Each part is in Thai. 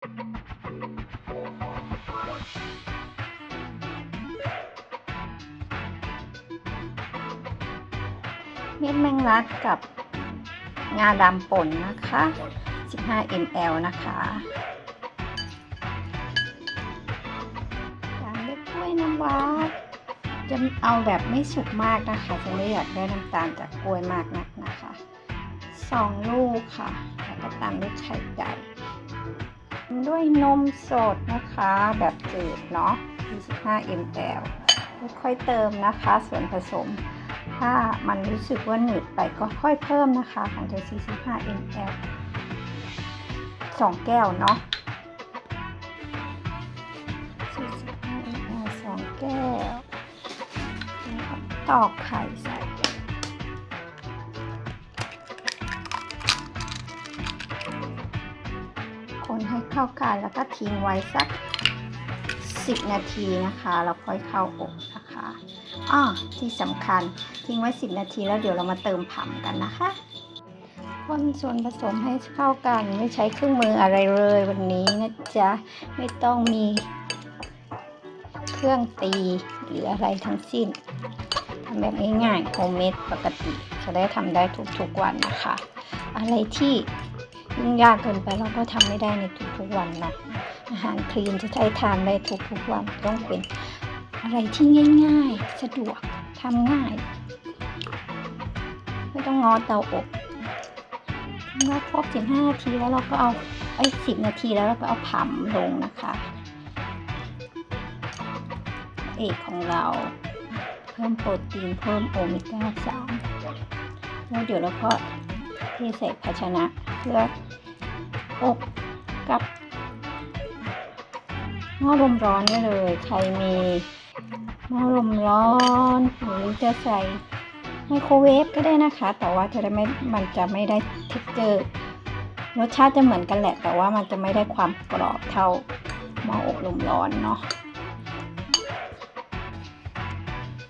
เม็ดแมงลักกับงาดำป่นนะคะ 15 ml นะคะตามด้วยกล้วยน้ำว้าจะเอาแบบไม่สุกมากนะคะ จะไม่อยากได้น้ำตาลจากกล้วยมากนักนะคะสองลูกค่ะ แล้วก็ตามด้วยไข่ไก่ ด้วยนมสดนะคะ แบบจืดเนาะ 25 ml ค่อยๆเติมนะคะ ส่วนผสม ถ้ามันรู้สึกว่าหนืดไปก็ค่อยเพิ่มนะคะของเธอ45 ml สองแก้วเนาะ45 ml สองแก้วตอกไข่ใส่ เข้ากันแล้วก็ทิ้งไว้สัก 10 นาทีนะคะแล้วค่อยเข้าอบนะคะอ้อที่สำคัญทิ้งไว้ 10 นาทีแล้วเดี๋ยวเรามาเติมผัมกันนะคะคนส่วนผสมให้เข้ากันไม่ใช้เครื่องมืออะไรเลยวันนี้นะจ๊ะไม่ต้องมีเครื่องตีหรืออะไรทั้งสิ้นทำแบบง่ายๆโฮมเมดปกติจะได้ทำได้ทุกๆวันนะคะ อะไรที่ ยุ่งยากเกินไปเราก็ทำไม่ได้ในทุกๆวันนะอาหารคลีนจะใช้ทานได้ทุกๆวันต้องเป็นอะไรที่ง่าย ๆ สะดวกทำง่าย ไม่ต้องงอเตาอบเมื่อครบ15นาทีแล้วเราก็เอาไอ้10 นาทีแล้วเราก็เอาผำลงนะคะเอกของเรา เพิ่มโปรตีนเพิ่มโอเมก้า3แล้วเดี๋ยวเราก็เทใส่ภาชนะเพื่อ อบกับหม้อลมร้อนได้เลย ใครมีหม้อลมร้อนหรือจะใส่ไมโครเวฟก็ได้นะคะ แต่ว่าจะได้ไม่มันจะไม่ได้เท็กเจอร์รสชาติจะเหมือนกันแหละ แต่ว่ามันจะไม่ได้ความกรอบเท่าหม้ออบลมร้อนเนาะ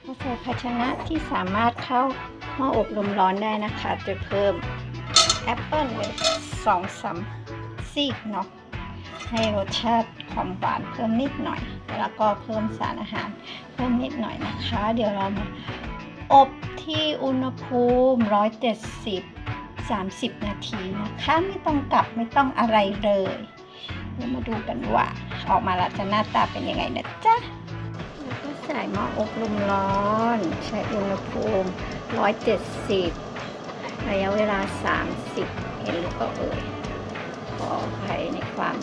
ก็ใส่ภาชนะที่สามารถเข้าหม้ออบลมร้อนได้นะคะ จะเพิ่มแอปเปิลเป็นสองสาม ซีกเนาะให้รสชาติความหวานเพิ่มนิดหน่อย แล้วก็เพิ่มสารอาหารเพิ่มนิดหน่อยนะคะ เดี๋ยวเรามาอบที่อุณหภูมิ 170 30 นาทีนะคะไม่ต้องกลับไม่ต้องอะไรเลยเดี๋ยวมาดูกันว่า ออกมาแล้วจะหน้าตาเป็นยังไงนะจ๊ะแล้วก็ใส่หม้ออบลมร้อน ใช้อุณหภูมิ 170 ระยะเวลา 30 เห็นหรือเปล่าเอ่ย ขออภัยในความ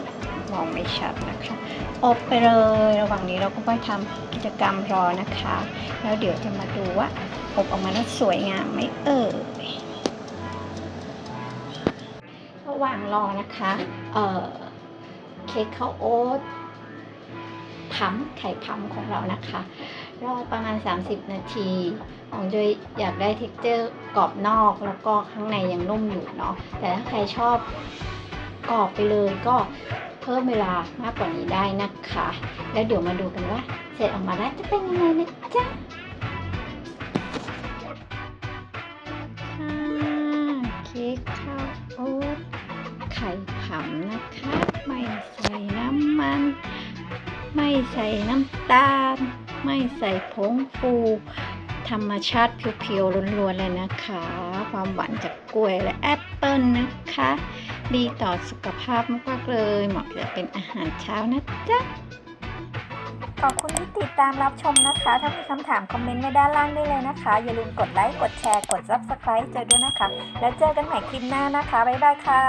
มองไม่ชัดนะคะอบไปเลย ระหว่างนี้เราก็ไปทำกิจกรรมรอนะคะ แล้วเดี๋ยวจะมาดูว่าอบออกมาแล้วสวยงามไหมเอ่ยระหว่างรอนะคะเออเค้กข้าวโอ๊ตพัมไข่พัมของเรานะคะ รอประมาณ 30 นาทีของจอยอยากได้เท็กเจอร์กรอบนอกแล้วก็ข้างในยังนุ่มอยู่เนาะแต่ถ้าใครชอบ กรอบไปเลยก็เพิ่มเวลามากกว่านี้ได้นะคะ แล้วเดี๋ยวมาดูกันว่า เสร็จออกมาแล้วจะเป็นยังไงนะจ๊ะค่ะเค้กข้าวโอ๊ตไข่ผำนะคะ ไม่ใส่น้ำมัน ไม่ใส่น้ำตาล ไม่ใส่ผงฟูธรรมชาติเพียวๆล้วนๆเลยนะคะ ความหวานจากกล้วยและแอปเปิลนะคะ ดีต่อสุขภาพมากๆเลย เหมาะจะเป็นอาหารเช้านะจ๊ะ ขอบคุณที่ติดตามรับชมนะคะ ถ้ามีคำถามคอมเมนต์ไว้ด้านล่างได้เลยนะคะ อย่าลืมกดไลค์ กดแชร์ กด Subscribe เจอด้วยนะคะ แล้วเจอกันใหม่คลิปหน้านะคะ บ๊ายบายค่ะ